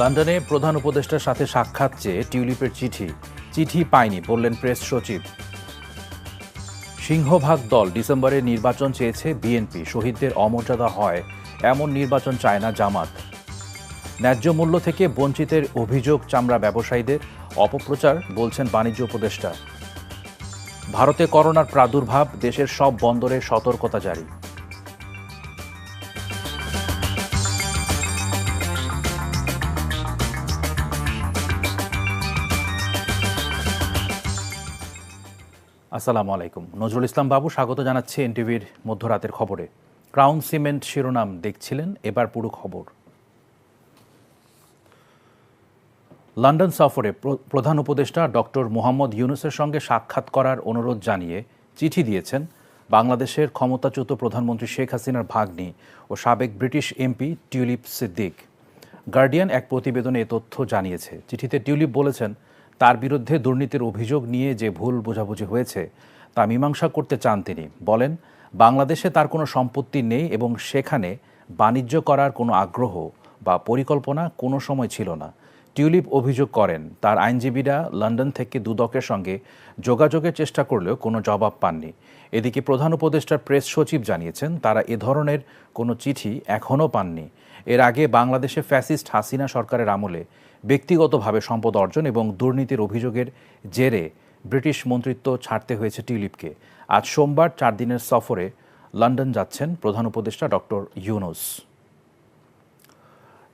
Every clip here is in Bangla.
লন্ডনে প্রধান উপদেষ্টার সাথে সাক্ষাৎ চেয়ে টিউলিপের চিঠি। চিঠি পায়নি, বললেন প্রেস সচিব। সিংহভাগ দল ডিসেম্বরে নির্বাচন চেয়েছে বিএনপি। শহীদদের অমর্যাদা হয়, এমন নির্বাচন চায় না জামাত। ন্যায্য মূল্য থেকে বঞ্চিতের অভিযোগ চামড়া ব্যবসায়ীদের, অপপ্রচার, বলছেন বাণিজ্য উপদেষ্টা। ভারতে করোনার প্রাদুর্ভাব, দেশের সব বন্দরে সতর্কতা জারি। আসসালামু আলাইকুম। নজরুল ইসলাম বাবু, স্বাগত জানাচ্ছি এনটিভির মধ্যরাতের খবরে। ক্রাউন সিমেন্ট শিরোনাম দেখছিলেন, এবার পুরো খবর। লন্ডন সফরে প্রধান উপদেষ্টা ডক্টর মোহাম্মদ ইউনুসের সঙ্গে সাক্ষাৎ করার অনুরোধ জানিয়ে চিঠি দিয়েছেন বাংলাদেশের ক্ষমতাচ্যুত প্রধানমন্ত্রী শেখ হাসিনার ভাগ্নি ও সাবেক British MP Tulip Siddiq. Guardian এক প্রতিবেদনে এ তথ্য জানিয়েছে। চিঠিতে টিউলিপ বলেছেন তার বিরুদ্ধে দুর্নীতির অভিযোগ নিয়ে যে ভুল বোঝাবুঝি হয়েছে, তা মীমাংসা করতে চান তিনি। বলেন, বাংলাদেশে তার কোনো সম্পত্তি নেই এবং সেখানে বাণিজ্য করার কোনো আগ্রহ বা পরিকল্পনা কোনো সময় ছিল না। টিউলিপ অভিযোগ করেন, তার আইনজীবীরা লন্ডন থেকে দুদকের সঙ্গে যোগাযোগের চেষ্টা করলেও কোনো জবাব পাননি। এদিকে প্রধান উপদেষ্টার প্রেস সচিব জানিয়েছেন, তারা এ ধরনের কোনো চিঠি এখনও পাননি। এর আগে বাংলাদেশে ফ্যাসিস্ট হাসিনা সরকারের আমলে ব্যক্তিগতভাবে সম্পদ অর্জন এবং দুর্নীতির অভিযোগের জেরে ব্রিটিশ মন্ত্রিত্ব ছাড়তে হয়েছে টিউলিপকে। আজ সোমবার চার দিনের সফরে লন্ডন যাচ্ছেন প্রধান উপদেষ্টা ডক্টর ইউনুস।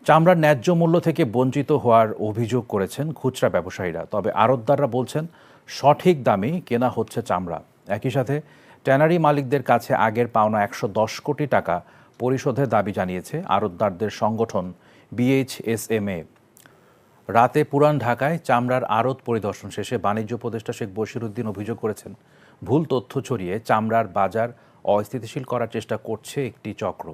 চামড়ার ন্যায্য মূল্য থেকে বঞ্চিত হওয়ার অভিযোগ করেছেন খুচরা ব্যবসায়ীরা, তবে আড়তদাররা বলছেন, সঠিক দামে কেনা হচ্ছে চামড়া। একই সাথে ট্যানারি মালিকদের কাছে আগের পাওনা একশো দশ কোটি টাকা পরিশোধের দাবি জানিয়েছে আড়তদারদের সংগঠন বিএইচএসএমএ। রাতে পুরান ঢাকায় চামড়ার আড়ত পরিদর্শন শেষে বাণিজ্য উপদেষ্টা শেখ বশিরুদ্দিন অভিযোগ করেছেন, ভুল তথ্য ছড়িয়ে চামড়ার বাজার অস্থিতিশীল করার চেষ্টা করছে একটি চক্র।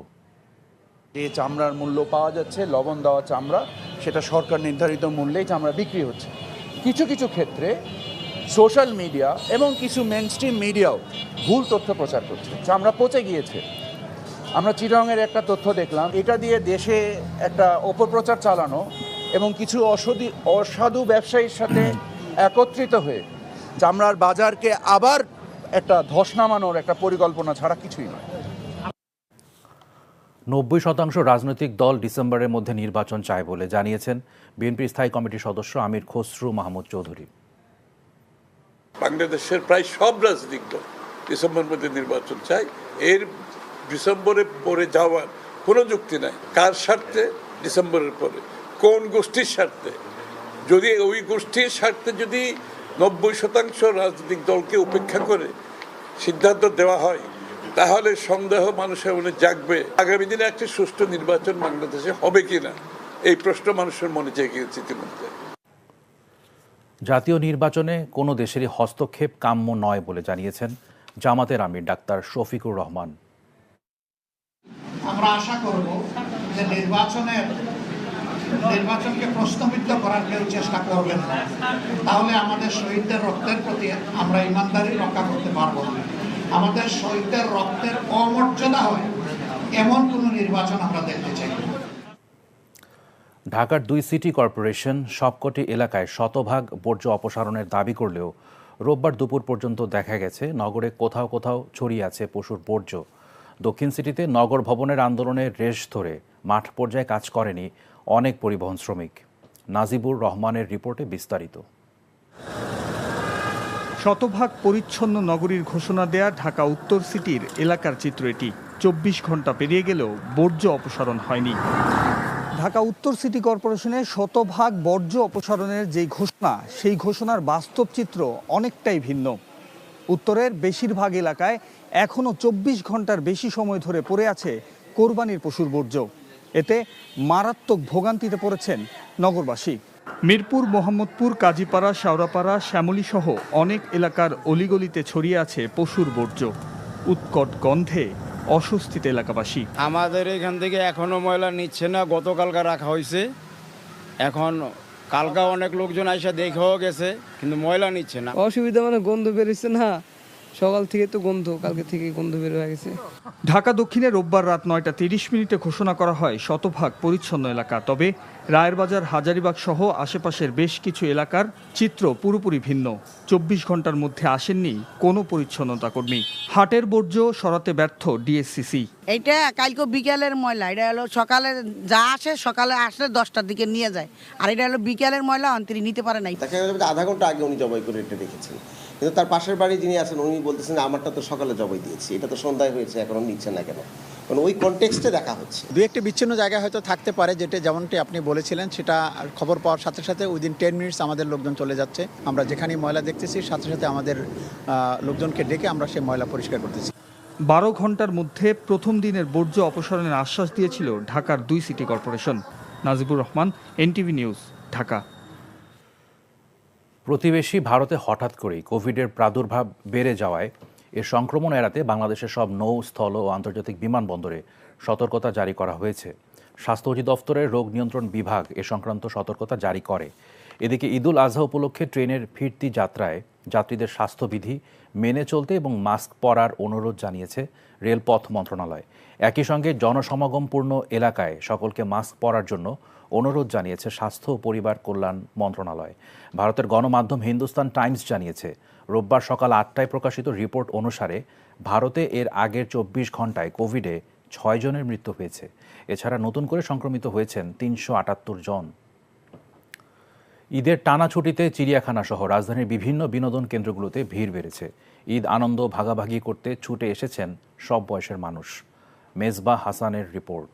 যে চামড়ার মূল্য পাওয়া যাচ্ছে, লবণ দেওয়া চামড়া, সেটা সরকার নির্ধারিত মূল্যেই চামড়া বিক্রি হচ্ছে। কিছু কিছু ক্ষেত্রে সোশ্যাল মিডিয়া এবং কিছু মেন স্ট্রিম মিডিয়াও ভুল তথ্য প্রচার করছে। চামড়া পচে গিয়েছে। আমরা চিরঙের একটা তথ্য দেখলাম, এটা দিয়ে দেশে একটা অপপ্রচার চালানো এবং কিছু অসদি অসাধু ব্যবসায়ীর সাথে একত্রিত হয়ে চামড়ার বাজারকে আবার একটা ধস নামানোর একটা পরিকল্পনা ছাড়া কিছুই নয়। নব্বই শতাংশ রাজনৈতিক দল ডিসেম্বরের মধ্যে নির্বাচন চায় বলে জানিয়েছেন বিএনপির স্থায়ী কমিটির সদস্য আমির খসরু মাহমুদ চৌধুরী। বাংলাদেশের প্রায় সব রাজনৈতিক দল ডিসেম্বর মধ্যে নির্বাচন চাই এর ডিসেম্বরে পরে যাওয়ার কোনো যুক্তি নাই। কার স্বার্থে? ডিসেম্বরের পরে। কোন গোষ্ঠীর স্বার্থে? যদি ওই গোষ্ঠীর স্বার্থে যদি নব্বই শতাংশ রাজনৈতিক দলকে উপেক্ষা করে সিদ্ধান্ত দেওয়া হয় তাহলে সন্দেহ মানুষের মনে জাগবে আগামী দিনে একটি সুষ্ঠু নির্বাচন বাংলাদেশে হবে কিনা? এই প্রশ্ন মানুষের মনে জেগে গেছে ইতিমধ্যে। জাতীয় নির্বাচনে কোনো দেশেরই হস্তক্ষেপ কাম্য নয় বলে জানিয়েছেন জামাতের আমির ডাক্তার শফিকুর রহমান। আমরা আশা করব যে নির্বাচনের নির্বাচনকে প্রশ্নবিদ্ধ করার কেউ চেষ্টা করবেন না। তাহলে আমাদের শহীদদের রক্তের প্রতি আমরা ইমানদারি রক্ষা করতে পারব না। আমাদের শহীদদের রক্তের অমর্যাদা হয় এমন কোনো নির্বাচন আমরা দেখতে চাই ঢাকার দুই সিটি কর্পোরেশন সবকটি এলাকায় শতভাগ বর্জ্য অপসারণের দাবি করলেও রোববার দুপুর পর্যন্ত দেখা গেছে নগরে কোথাও কোথাও ছড়িয়ে আছে পশুর বর্জ্য। দক্ষিণ সিটিতে নগর ভবনের আন্দোলনের রেশ ধরে মাঠ পর্যায়ে কাজ করেনি অনেক পরিবহন শ্রমিক। নাজিবুর রহমানের রিপোর্টে বিস্তারিত। শতভাগ পরিচ্ছন্ন নগরীর ঘোষণা দেয়া ঢাকা উত্তর সিটির এলাকার চিত্র এটি। চব্বিশ ঘণ্টা পেরিয়ে গেলেও বর্জ্য অপসারণ হয়নি। ঢাকা উত্তর সিটি কর্পোরেশনের শতভাগ বর্জ্য অপসারণের যে ঘোষণা, সেই ঘোষণার বাস্তব চিত্র অনেকটাই ভিন্ন। উত্তরের বেশিরভাগ এলাকায় এখনও চব্বিশ ঘণ্টার বেশি সময় ধরে পড়ে আছে কোরবানির পশুর বর্জ্য। এতে মারাত্মক ভোগান্তিতে পড়েছেন নগরবাসী। মিরপুর মোহাম্মদপুর কাজীপাড়া শাওরাপাড়া শ্যামলী সহ অনেক এলাকার অলিগলিতে ছড়িয়ে আছে পশুর বর্জ্য। উৎকট গন্ধে অস্বস্তিতে এলাকাবাসী। আমাদের এখান থেকে এখনও ময়লা নিচ্ছে না গতকালকা রাখা হয়েছে। এখন কালকা অনেক লোকজন আইসা দেখেও গেছে কিন্তু ময়লা নিচ্ছে না। অসুবিধা মানে গন্ধ বেরিয়েছে না। সকাল থেকে তো গন্ধ কালকে থেকে গন্ধ বের হয়ে গেছে। ঢাকা দক্ষিণে রোববার রাত নয়টা তিরিশ মিনিটে ঘোষণা করা হয় শতভাগ পরিচ্ছন্ন এলাকা। তবে রায়েরবাজার হাজারিবাগ সহ আশেপাশের বেশ কিছু এলাকার চিত্র পুরোপুরি ভিন্ন। চব্বিশ ঘণ্টার মধ্যে আসেননি কোনো পরিচ্ছন্নতা কর্মী। হাটের বর্জ্য সরাতে ব্যর্থ ডিএসসিসি। এইটা কালকে বিকেলের ময়লা এটা হলো সকালে যা আসে সকালে আসলে দশটার দিকে নিয়ে যায়। আর এটা হলো বিকেলের ময়লা অন্তরি নিতে পারে নাই। আধা ঘণ্টা আগে উনি জবাই করে এটা রেখেছেন কিন্তু তার পাশের বাড়ি যিনি আছেন উনি বলতেছেন আমারটা তো সকালে জবাই দিয়েছি এটা তো সন্ধ্যায় হয়েছে এখনও নিচ্ছে না কেন? কারণ ওই কনটেক্সটে দেখা হচ্ছে। দু একটি বিচ্ছিন্ন জায়গায় হয়তো থাকতে পারে যেটা যেমনটি আপনি বলেছিলেন সেটা খবর পাওয়ার সাথে সাথে উইদিন টেন মিনিটস আমাদের লোকজন চলে যাচ্ছে। আমরা যেখানেই ময়লা দেখতেছি সাথে সাথে আমাদের লোকজনকে ডেকে আমরা সেই ময়লা পরিষ্কার করতেছি। বারো ঘণ্টার মধ্যে প্রথম দিনের বর্জ্য অপসারণের আশ্বাস দিয়েছিল ঢাকার দুই city corporation. Nazibur Rahman NTV news Dhaka. প্রতিবেশী ভারতে হঠাৎ করেই কোভিডের প্রাদুর্ভাব বেড়ে যাওয়ায় এর সংক্রমণ এড়াতে বাংলাদেশের সব নৌ, স্থল ও আন্তর্জাতিক বিমানবন্দরে সতর্কতা জারি করা হয়েছে। স্বাস্থ্য অধিদপ্তরের রোগ নিয়ন্ত্রণ বিভাগ এ সংক্রান্ত সতর্কতা জারি করে। এদিকে ঈদুল আজহা উপলক্ষে ট্রেনের ফিরতি যাত্রায় যাত্রীদের স্বাস্থ্যবিধি মেনে চলতে এবং মাস্ক পরার অনুরোধ জানিয়েছে রেলপথ মন্ত্রণালয়। একই সঙ্গে জনসমাগমপূর্ণ এলাকায় সকলকে মাস্ক পরার জন্য অনুরোধ জানিয়েছে স্বাস্থ্য ও পরিবার কল্যাণ মন্ত্রণালয়। ভারতের গণমাধ্যম হিন্দুস্তান টাইমস জানিয়েছে, রোববার সকাল আটটায় প্রকাশিত রিপোর্ট অনুসারে ভারতে এর আগের চব্বিশ ঘন্টায় কোভিডে ছয় জনের মৃত্যু হয়েছে। এছাড়া নতুন করে সংক্রমিত হয়েছেন তিনশো আটাত্তর জন। ঈদের টানা ছুটিতে চিড়িয়াখানা সহ রাজধানীর বিভিন্ন বিনোদন কেন্দ্রগুলোতে ভিড় বেড়েছে। ঈদ আনন্দ ভাগাভাগি করতে ছুটে এসেছেন সব বয়সের মানুষ। মেজবা হাসানের রিপোর্ট।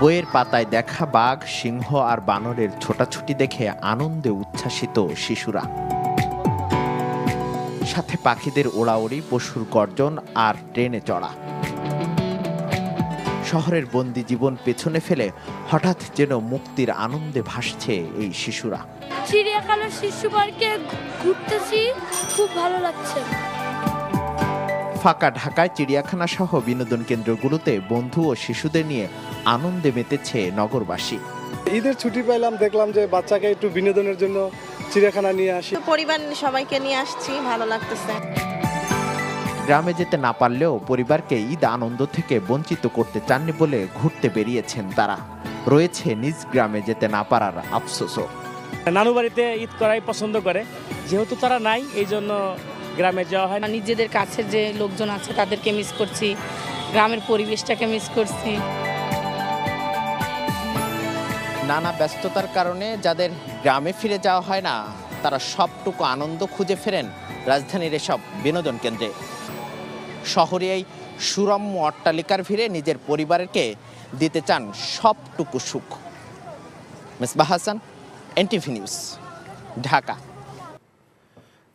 বইয়ের পাতায় দেখা বাঘ, সিংহ আর বানরের ছোটাছুটি দেখে আনন্দে উচ্ছ্বাসিত শিশুরা। সাথে পাখিদের ওড়াওড়ি, পশুর গর্জন আর ট্রেনে চড়া। শহরের বন্দি জীবন পেছনে ফেলে হঠাৎ যেন মুক্তির আনন্দে ভাসছে এই শিশুরা। চিড়িয়াখানার শিশু পার্কে ঘুরতেছি, খুব ভালো লাগছে। ফাঁকা ঢাকায় চিড়িয়াখানা সহ বিনোদন কেন্দ্রগুলোতে বন্ধু ও শিশুদের নিয়ে আনন্দে মেতেছে নগরবাসী। ঈদের ছুটি পেলাম দেখলাম যে বাচ্চাকে একটু বিনোদনের জন্য চিড়িয়াখানা নিয়ে আসি। পরিবার সবাইকে নিয়ে আসছি ভালো লাগতেছে। গ্রামে যেতে না পারলেও পরিবারকে ঈদ আনন্দ থেকে বঞ্চিত করতে চাননি বলে ঘুরতে বেরিয়েছেন তারা। রয়েছে নিজ গ্রামে যেতে না পারার আফসোসও। নানু বাড়িতে ঈদ করাই পছন্দ করে। যেহেতু তারা নাই এই জন্য গ্রামে যাওয়া হয় নিজেদের কাছে যে লোকজন আছে তাদেরকে মিস করছি, গ্রামের পরিবেশটাকে মিস করছি। নানা ব্যস্ততার কারণে যাদের গ্রামে ফিরে যাওয়া হয় না, তারা সবটুকু আনন্দ খুঁজে ফেরেন রাজধানীর এসব বিনোদন কেন্দ্রে। শহরে এই সুরম্য অট্টালিকার ভিড়ে নিজের পরিবারকে দিতে চান সবটুকু সুখ। Misbah Hasan, NTV news, Dhaka.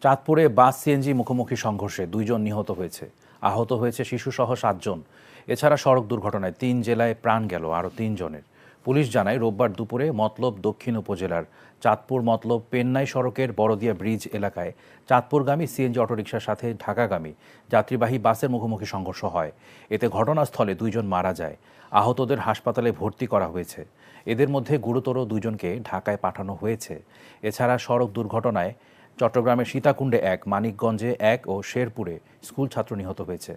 চাঁদপুরে বাস সিএনজি মুখোমুখি সংঘর্ষে দুইজন নিহত হয়েছে। আহত হয়েছে শিশুসহ সাতজন। এছাড়া সড়ক দুর্ঘটনায় তিন জেলায় প্রাণ গেল আরও তিনজনের। পুলিশ জানায়, রোববার দুপুরে মতলব দক্ষিণ উপজেলার চাঁদপুর মতলব পেন্নাই সড়কের বড়দিয়া ব্রিজ এলাকায় চাঁদপুরগামী সিএনজি অটোরিকশার সাথে ঢাকাগামী যাত্রীবাহী বাসের মুখোমুখি সংঘর্ষ হয়। এতে ঘটনাস্থলে দুইজন মারা যায়। আহতদের হাসপাতালে ভর্তি করা হয়েছে। এদের মধ্যে গুরুতর দুজনকে ঢাকায় পাঠানো হয়েছে। এছাড়া সড়ক দুর্ঘটনায় চট্টগ্রামের সীতাকুণ্ডে এক, মানিকগঞ্জে এক ও শেরপুরে স্কুল ছাত্র নিহত হয়েছে।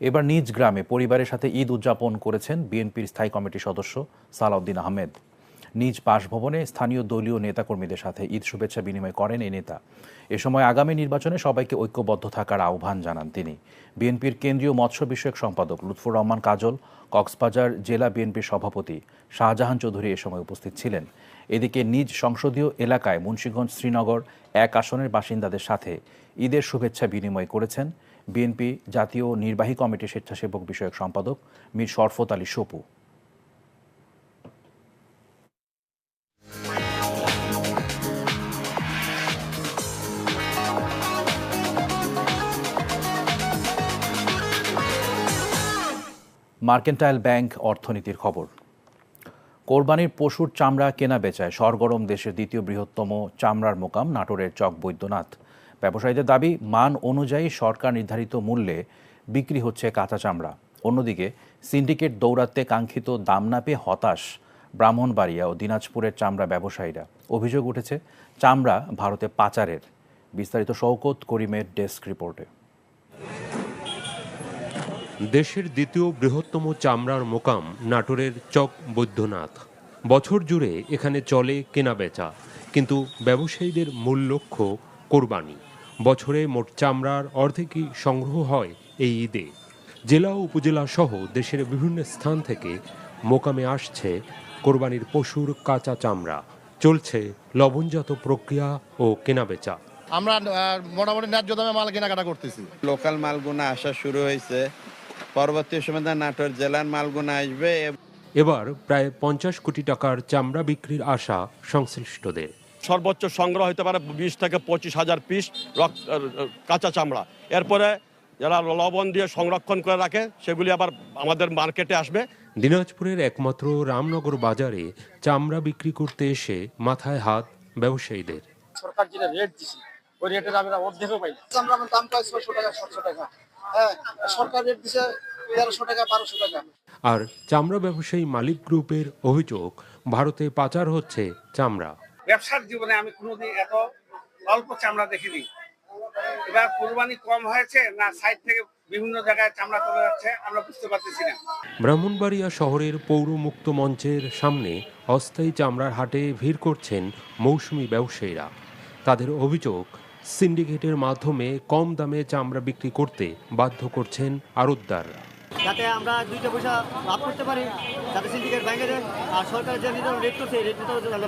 এবার নিজ গ্রামে পরিবারের সাথে ঈদ উদযাপন করেছেন বিএনপির স্থায়ী কমিটির সদস্য সালাউদ্দিন আহমেদ। নিজ বাসভবনে স্থানীয় দলীয় নেতাকর্মীদের সাথে ঈদ শুভেচ্ছা বিনিময় করেন এই নেতা। এ সময় আগামী নির্বাচনে সবাইকে ঐক্যবদ্ধ থাকার আহ্বান জানান তিনি। বিএনপির কেন্দ্রীয় মৎস্য বিষয়ক সম্পাদক লুৎফুর রহমান কাজল, কক্সবাজার জেলা বিএনপির সভাপতি শাহজাহান চৌধুরী এ সময় উপস্থিত ছিলেন। এদিকে নিজ সংসদীয় এলাকায় মুন্সীগঞ্জ শ্রীনগর এক আসনের বাসিন্দাদের সাথে ঈদের শুভেচ্ছা বিনিময় করেছেন বিএনপি জাতীয় নির্বাহী কমিটির স্বেচ্ছাসেবক বিষয়ক সম্পাদক মীর শরফত আলী সপু। মার্কেন্টাইল ব্যাংক অর্থনীতির খবর। কোরবানির পশুর চামড়া কেনা বেচায় সরগরম দেশের দ্বিতীয় বৃহত্তম চামড়ার মোকাম নাটোরের চক বৈদ্যনাথ। ব্যবসায়ীদের দাবি, মান অনুযায়ী সরকার নির্ধারিত মূল্যে বিক্রি হচ্ছে কাঁচা চামড়া। অন্যদিকে, সিন্ডিকেট দৌড়াতে কাঙ্ক্ষিত দাম না পেয়ে হতাশ ব্রাহ্মণবাড়িয়া ও দিনাজপুরের চামড়া ব্যবসায়ীরা। অভিযোগ উঠেছে, চামড়া ভারতে পাচারের। বিস্তারিত শওকত করিমের ডেস্ক রিপোর্টে। দেশের দ্বিতীয় বৃহত্তম চামড়ার মোকাম নাটোরের চক বৈদ্যনাথ। বছর জুড়ে এখানে চলে কেনাবেচা কিন্তু ব্যবসায়ীদের মূল লক্ষ্য কোরবানি। বছরে মোট চামড়ার অর্ধেকই সংগ্রহ হয় এই ঈদে। জেলা উপজেলা সহ দেশের বিভিন্ন স্থান থেকে মোকামে আসছে কোরবানির পশুর কাঁচা চামড়া। চলছে লবণজাত প্রক্রিয়া ও কেনাবেচা। আমরা মোটামুটি ন্যায্য দামে মাল কেনাকাটা করতেছি। লোকাল মালগুনা আসা শুরু হয়েছে। পরবর্তী সময় নাটোর জেলার মালগুনা আসবে এবার প্রায় পঞ্চাশ কোটি টাকার চামড়া বিক্রির আশা সংশ্লিষ্টদের। সর্বোচ্চ সংগ্রহ হতে পারে বিশ থেকে পঁচিশ হাজার পিস কাঁচা চামড়া। এরপরে যারা লবণ দিয়ে সংরক্ষণ করে রাখে সেগুলি আবার আমাদের মার্কেটে আসবে। দিনাজপুরের একমাত্র রামনগর বাজারে চামড়া বিক্রি করতে এসে মাথায় হাত ব্যবসায়ীদের। সরকার যেটা রেট দিছে ওই রেটের আমরা অর্ধেকও পাই চামড়া দাম পাই ছশো টাকা সাতশো টাকা। হ্যাঁ সরকার রেট দিছে তেরোশো টাকা বারোশো টাকা। আর চামড়া ব্যবসায়ী মালিক গ্রুপের অভিযোগ ভারতে পাচার হচ্ছে চামড়া। ব্যবসার জীবনে আমি কোনোদিন এত অল্প চামড়া দেখিনি। এবার কোরবানি কম হয়েছে না সাইড থেকে বিভিন্ন জায়গায় চামড়া চলে যাচ্ছে আমরা বুঝতে পারতেছি না। ব্রাহ্মণবাড়িয়া শহরের পৌর মুক্ত মঞ্চের সামনে অস্থায়ী চামড়ার হাটে ভিড় করছেন মৌসুমি ব্যবসায়ীরা। তাদের অভিযোগ সিন্ডিকেটের মাধ্যমে কম দামে চামড়া বিক্রি করতে বাধ্য করছেন আড়তদাররা যাতে আমরা দুইটা পয়সা লাভ করতে পারি যাতে সিন্ডিকেট ভেঙে দেয় আর সরকার যে নির্ধারণ রেট করছে রেট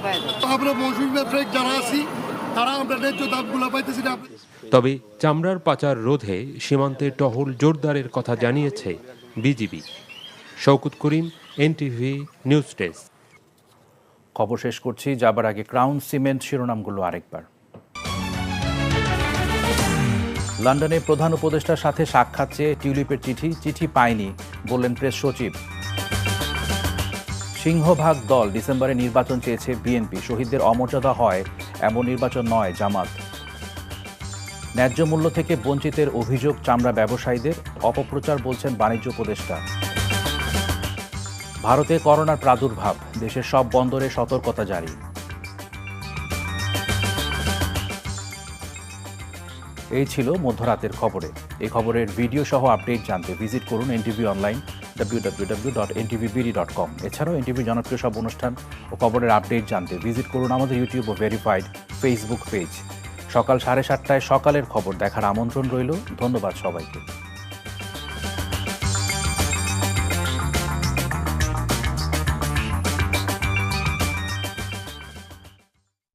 পাই আমরা মৌসুমী ব্যবসায়িক যারা আছি তারা আমরা ন্যায্য দামগুলো পাইতেছি না। তবে চামড়ার পাচার রোধে সীমান্তে টহল জোরদারের কথা জানিয়েছে BGB. Shaukat Karim NTV news desk. খবর শেষ করছি যাবার আগে ক্রাউন সিমেন্ট শিরোনামগুলো আরেকবার। লন্ডনে প্রধান উপদেষ্টার সাথে সাক্ষাৎ চেয়ে টিউলিপের চিঠি চিঠি পায়নি, বললেন প্রেস সচিব। সিংহভাগ দল ডিসেম্বরে নির্বাচন চেয়েছে বিএনপি, শহীদদের অমর্যাদা হয় এমন নির্বাচন নয়, জামাত। ন্যায্য মূল্য থেকে বঞ্চিতের অভিযোগ চামড়া ব্যবসায়ীদের, অপপ্রচার বলছেন বাণিজ্য উপদেষ্টা। ভারতে করোনার প্রাদুর্ভাব, দেশের সব বন্দরে সতর্কতা জারি। এই ছিল মধ্যরাতের খবরে। এই খবরের ভিডিও সহ আপডেট জানতে ভিজিট করুন NTV online W W W dot NTVBD dot com এছাড়াও এনটিভি জনপ্রিয় সব অনুষ্ঠান ও খবরের আপডেট জানতে ভিজিট করুন আমাদের ইউটিউব ও ভেরিফাইড ফেসবুক পেজ সকাল সাড়ে সাতটায় সকালের খবর দেখার আমন্ত্রণ রইল। ধন্যবাদ সবাইকে।